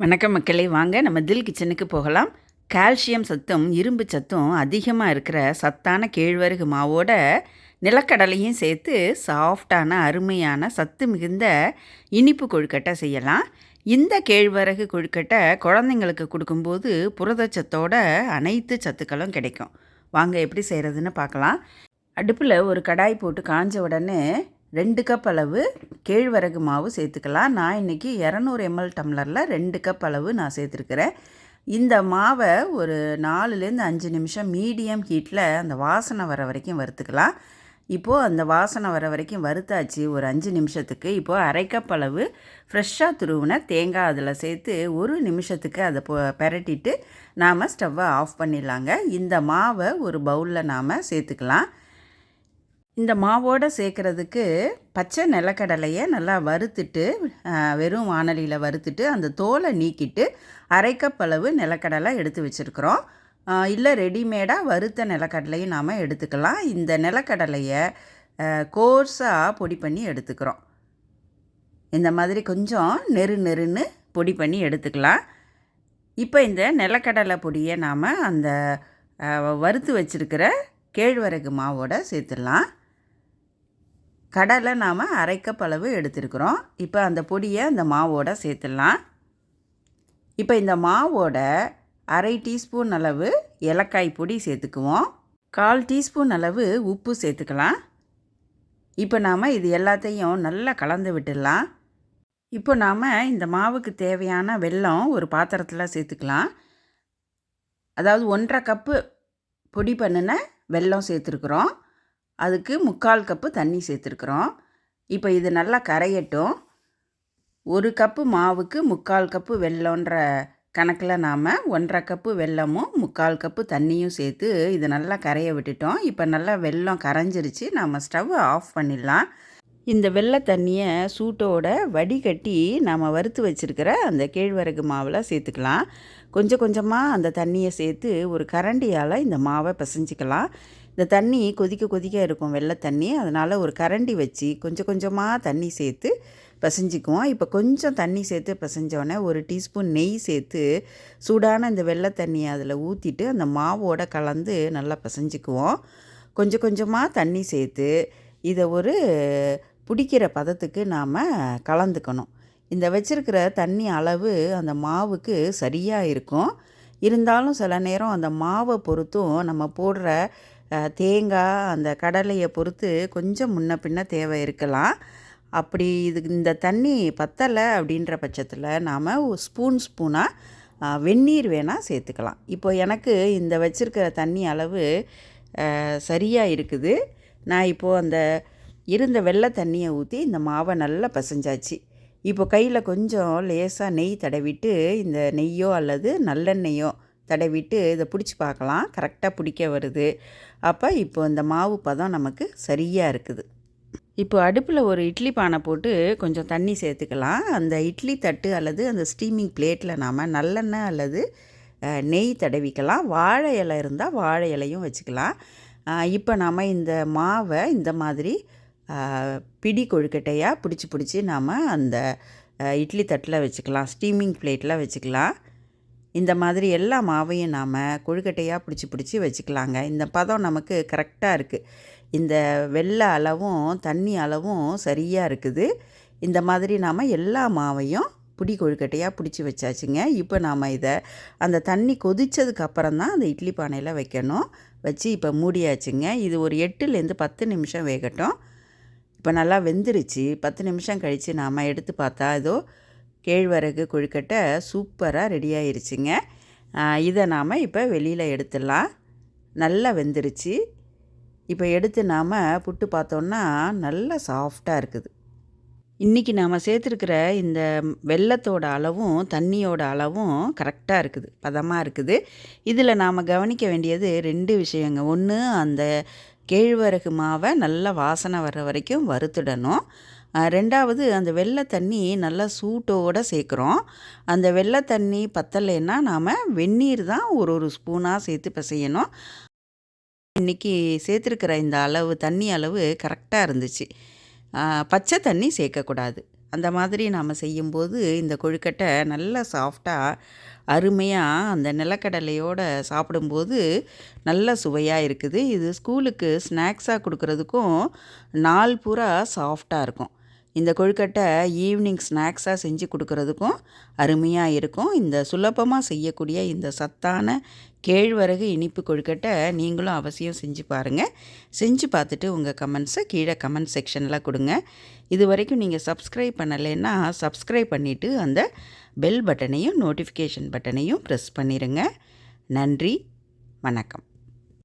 வணக்கம் மக்களே வாங்க நம்ம தில் கிச்சனுக்கு போகலாம். கால்சியம் சத்தும் இரும்பு சத்தும் அதிகமாக இருக்கிற சத்தான கேழ்வரகு மாவோட நிலக்கடலையும் சேர்த்து சாஃப்டான அருமையான சத்து மிகுந்த இனிப்பு கொழுக்கட்டை செய்யலாம். இந்த கேழ்வரகு கொழுக்கட்டை குழந்தைங்களுக்கு கொடுக்கும்போது புரதச்சத்தோட அனைத்து சத்துக்களும் கிடைக்கும். வாங்க எப்படி செய்கிறதுன்னு பார்க்கலாம். அடுப்பில் ஒரு கடாய் போட்டு காஞ்ச உடனே ரெண்டு கப் அளவு கேழ்வரகு மாவு சேர்த்துக்கலாம். நான் இன்றைக்கி இரநூறு எம்எல் டம்ளரில் ரெண்டு கப் அளவு நான் சேர்த்துருக்கிறேன். இந்த மாவை ஒரு நாலுலேருந்து அஞ்சு நிமிஷம் மீடியம் ஹீட்டில் அந்த வாசனை வர வரைக்கும் வறுத்துக்கலாம். இப்போது அந்த வாசனை வர வரைக்கும் வறுத்தாச்சு ஒரு அஞ்சு நிமிஷத்துக்கு. இப்போது அரை கப் அளவு ஃப்ரெஷ்ஷாக துருவின தேங்காய் அதில் சேர்த்து ஒரு நிமிஷத்துக்கு அதை போ பெரட்டிட்டு நாம் ஸ்டவ்வை ஆஃப் பண்ணிடலாங்க. இந்த மாவை ஒரு பவுலில் நாம் சேர்த்துக்கலாம். இந்த மாவோடு சேர்க்குறதுக்கு பச்சை நிலக்கடலையை நல்லா வறுத்துட்டு வெறும் வானலியில் வறுத்துட்டு அந்த தோலை நீக்கிட்டு அரைக்கப்பளவு நிலக்கடலை எடுத்து வச்சுருக்குறோம். இல்லை ரெடிமேடாக வறுத்த நிலக்கடலையும் நாம் எடுத்துக்கலாம். இந்த நிலக்கடலையை கோர்ஸாக பொடி பண்ணி எடுத்துக்கிறோம். இந்த மாதிரி கொஞ்சம் நெரு நெருன்னு பொடி பண்ணி எடுத்துக்கலாம். இப்போ இந்த நிலக்கடலை பொடியை நாம் அந்த வறுத்து வச்சுருக்கிற கேழ்வரகு மாவோட சேர்த்துடலாம். கடலை நாம் அரைக்கப் அளவு எடுத்துருக்குறோம். இப்போ அந்த பொடியை அந்த மாவோட சேர்த்துடலாம். இப்போ இந்த மாவோட அரை டீஸ்பூன் அளவு ஏலக்காய் பொடி சேர்த்துக்குவோம். கால் டீஸ்பூன் அளவு உப்பு சேர்த்துக்கலாம். இப்போ நாம் இது எல்லாத்தையும் நல்லா கலந்து விட்டுடலாம். இப்போ நாம் இந்த மாவுக்கு தேவையான வெல்லம் ஒரு பாத்திரத்தில் சேர்த்துக்கலாம். அதாவது ஒன்றரை கப்பு பொடி பண்ணின வெல்லம் சேர்த்துருக்குறோம். அதுக்கு முக்கால் கப்பு தண்ணி சேர்த்துருக்குறோம். இப்போ இது நல்லா கரையட்டும். ஒரு கப்பு மாவுக்கு முக்கால் கப்பு வெல்லன்ற கணக்கில் நாம் ஒன்றரை கப்பு வெல்லமும் முக்கால் கப்பு தண்ணியும் சேர்த்து இது நல்லா கரைய விட்டுட்டோம். இப்போ நல்லா வெல்லம் கரைஞ்சிருச்சு. நாம் ஸ்டவ் ஆஃப் பண்ணிடலாம். இந்த வெள்ளை தண்ணியை சூட்டோட வடிகட்டி நாம் வறுத்து வச்சுருக்கிற அந்த கேழ்வரகு மாவில் சேர்த்துக்கலாம். கொஞ்சம் கொஞ்சமாக அந்த தண்ணியை சேர்த்து ஒரு கரண்டியால் இந்த மாவை பிசைஞ்சிக்கலாம். இந்த தண்ணி கொதிக்க கொதிக்க இருக்கும் வெள்ளை தண்ணி. அதனால் ஒரு கரண்டி வச்சு கொஞ்சம் கொஞ்சமாக தண்ணி சேர்த்து பிசைஞ்சிக்குவோம். இப்போ கொஞ்சம் தண்ணி சேர்த்து பிசைஞ்சோடனே ஒரு டீஸ்பூன் நெய் சேர்த்து சூடான இந்த வெள்ளை தண்ணியை அதில் ஊற்றிட்டு அந்த மாவோடு கலந்து நல்லா பிசைஞ்சிக்குவோம். கொஞ்சம் கொஞ்சமாக தண்ணி சேர்த்து இதை ஒரு பிடிக்கிற பதத்துக்கு நாம் கலந்துக்கணும். இந்த வச்சுருக்கிற தண்ணி அளவு அந்த மாவுக்கு சரியாக இருக்கும். இருந்தாலும் சில நேரம் அந்த மாவை பொறுத்தும் நம்ம போடுற தேங்காய் அந்த கடலையை பொறுத்து கொஞ்சம் முன்ன பின்ன தேவை இருக்கலாம். அப்படி இது இந்த தண்ணி பத்தலை அப்படின்ற பட்சத்தில் நாம் ஸ்பூன் ஸ்பூனாக வெந்நீர் வேணால் சேர்த்துக்கலாம். இப்போ எனக்கு இந்த வச்சுருக்கிற தண்ணி அளவு சரியாக இருக்குது. நான் இப்போது அந்த இருந்த வெள்ளை தண்ணியை ஊற்றி இந்த மாவை நல்லா பசைஞ்சாச்சு. இப்போ கையில் கொஞ்சம் லேசாக நெய் தடவிட்டு இந்த நெய்யோ அல்லது நல்லெண்ணெய்யோ தடவிட்டு இதை பிடிச்சி பார்க்கலாம். கரெக்டாக பிடிக்க வருது. அப்போ இப்போ இந்த மாவு பதம் நமக்கு சரியாக இருக்குது. இப்போ அடுப்பில் ஒரு இட்லி பானை போட்டு கொஞ்சம் தண்ணி சேர்த்துக்கலாம். அந்த இட்லி தட்டு அல்லது அந்த ஸ்டீமிங் பிளேட்டில் நாம் நல்லெண்ணெய் அல்லது நெய் தடவிக்கலாம். வாழை இலை இருந்தால் வாழை இலையும் வச்சுக்கலாம். இப்போ நாம் இந்த மாவை இந்த மாதிரி பிடி கொழுக்கட்டையாக பிடிச்சி பிடிச்சி நாம் அந்த இட்லி தட்டில் வச்சுக்கலாம். ஸ்டீமிங் பிளேட்டில் வச்சுக்கலாம். இந்த மாதிரி எல்லா மாவையும் நாம் கொழுக்கட்டையாக பிடிச்சி பிடிச்சி வச்சுக்கலாங்க. இந்த பதம் நமக்கு கரெக்டாக இருக்குது இந்த வெள்ளை அளவும் தண்ணி அளவும் சரியாக இருக்குது. இந்த மாதிரி நாம் எல்லா மாவையும் பிடி கொழுக்கட்டையாக பிடிச்சி வச்சாச்சுங்க. இப்போ நாம் இதை அந்த தண்ணி கொதித்ததுக்கப்புறம் தான் அந்த இட்லி பானையில் வைக்கணும். வச்சு இப்போ மூடியாச்சுங்க. இது ஒரு எட்டுலேருந்து பத்து நிமிஷம் வேகட்டும். இப்போ நல்லா வெந்துருச்சு. பத்து நிமிஷம் கழித்து நாம் எடுத்து பார்த்தா ஏதோ கேழ்வரகு கொழுக்கட்டை சூப்பராக ரெடி ஆயிருச்சுங்க. இதை நாம் இப்போ வெளியில் எடுத்துடலாம். நல்லா வெந்துருச்சு. இப்போ எடுத்து நாம் புட்டு பார்த்தோன்னா நல்லா சாஃப்டாக இருக்குது. இன்றைக்கி நாம் சேர்த்துருக்கிற இந்த வெள்ளத்தோட அளவும் தண்ணியோட அளவும் கரெக்டாக இருக்குது. பதமாக இருக்குது. இதில் நாம் கவனிக்க வேண்டியது ரெண்டு விஷயங்க. ஒன்று அந்த கேழ்வரகு மாவை நல்லா வாசனை வர்ற வரைக்கும் வறுத்துடணும். ரெண்டாவது அந்த வெள்ளை தண்ணி நல்லா சூட்டோடு சேர்க்குறோம். அந்த வெள்ளை தண்ணி பத்தலைன்னா நாம் வெந்நீர் தான் ஒரு ஒரு ஸ்பூனாக சேர்த்து பிசையணும். இன்றைக்கி சேர்த்துருக்கிற இந்த அளவு தண்ணி அளவு கரெக்டாக இருந்துச்சு. பச்சை தண்ணி சேர்க்கக்கூடாது. அந்த மாதிரி நாம் செய்யும்போது இந்த கொழுக்கட்டை நல்லா சாஃப்டாக அருமையாக அந்த நிலக்கடலையோடு சாப்பிடும்போது நல்ல சுவையாக இருக்குது. இது ஸ்கூலுக்கு ஸ்நாக்ஸாக கொடுக்குறதுக்கும் நாள் பூரா சாஃப்டாக இருக்கும். இந்த கொழுக்கட்டை ஈவினிங் ஸ்நாக்ஸாக செஞ்சு கொடுக்குறதுக்கும் அருமையாக இருக்கும். இந்த சுலபமாக செய்யக்கூடிய இந்த சத்தான கேழ்வரகு இனிப்பு கொழுக்கட்டை நீங்களும் அவசியம் செஞ்சு பாருங்கள் செஞ்சு பார்த்துட்டு உங்கள் கமெண்ட்ஸை கீழே கமெண்ட் செக்ஷனில் கொடுங்க. இது வரைக்கும் நீங்கள் சப்ஸ்கிரைப் பண்ணலைன்னா சப்ஸ்கிரைப் பண்ணிவிட்டு அந்த பெல் பட்டனையும் நோட்டிஃபிகேஷன் பட்டனையும் ப்ரெஸ் பண்ணிடுங்க நன்றி வணக்கம்.